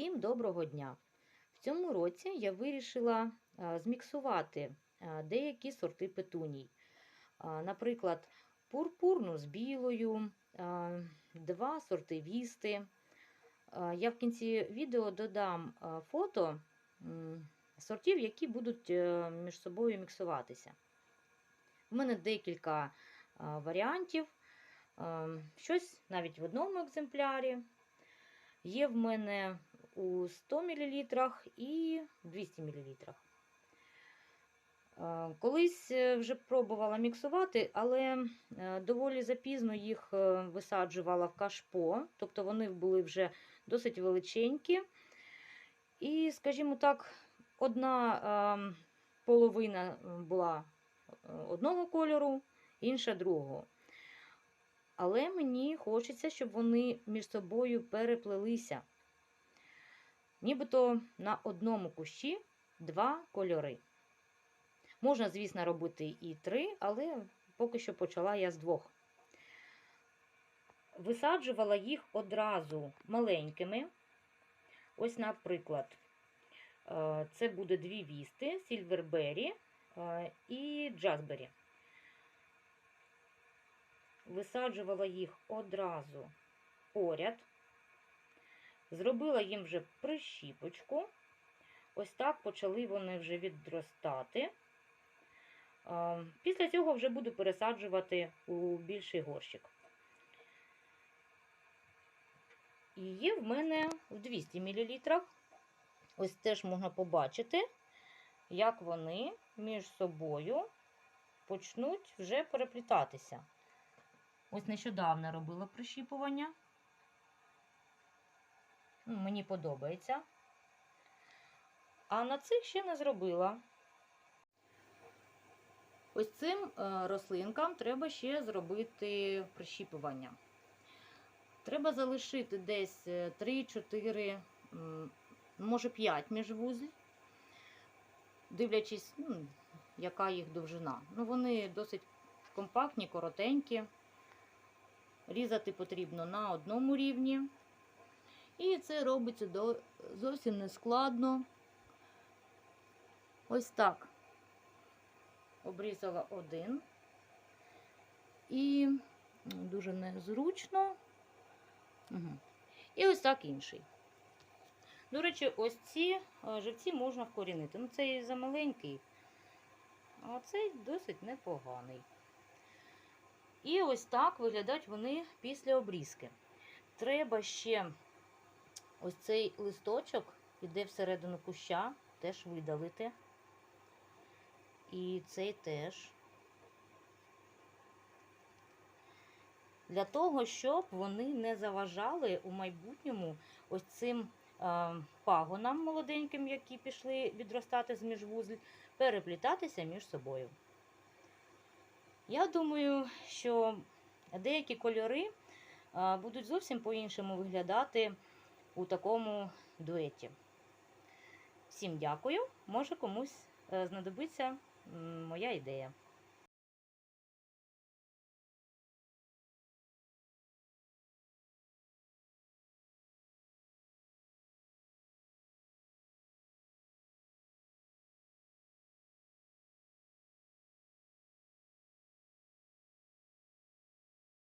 Всім доброго дня! В цьому році я вирішила е, зміксувати е, деякі сорти петуній. Е, Наприклад, пурпурну з білою, два сорти вісти. Я в кінці відео додам фото сортів, які будуть між собою міксуватися. У мене декілька варіантів, Е, щось навіть в одному екземплярі. Є в мене у 100 мл і 200 мл. Е, Колись е, вже пробувала міксувати, але е, доволі запізно їх висаджувала в кашпо, тобто вони були вже досить величенькі. І, скажімо так, одна половина була одного кольору, інша другого. Але мені хочеться, щоб вони між собою переплелися. Нібито на одному кущі два кольори. Можна, звісно, робити і три, але поки що почала я з двох. Висаджувала їх одразу маленькими. Ось, наприклад, е, це буде дві вісти, Сільвербері і Джазбері. Висаджувала їх одразу поряд. Зробила їм вже прищіпочку. Ось так почали вони вже відростати. Після цього вже буду пересаджувати у більший горщик. І в мене в 200 мл. Ось теж можна побачити, як вони між собою почнуть вже переплітатися. Ось нещодавно робила прищіпування. Мені подобається. А на цих ще не зробила. Ось цим е, рослинкам треба ще зробити прищіпування. Треба залишити десь 3-4, може 5 міжвузль, дивлячись, ну, яка їх довжина. Ну, вони досить компактні, коротенькі. Різати потрібно на одному рівні. І це робиться до, зовсім не складно. Ось так. Обрізала один. І дуже незручно. Угу. І ось так інший. До речі, ось ці живці можна вкорінити. Ну, цей замаленький, а цей досить непоганий. І ось так виглядають вони після обрізки. Треба ще ось цей листочок, іде всередину куща, теж видалити. І цей теж. Для того, щоб вони не заважали у майбутньому ось цим е, пагонам молоденьким, які пішли відростати з міжвузль, переплітатися між собою. Я думаю, що деякі кольори а, будуть зовсім по-іншому виглядати у такому дуеті. Всім дякую. Може комусь е, знадобиться моя ідея.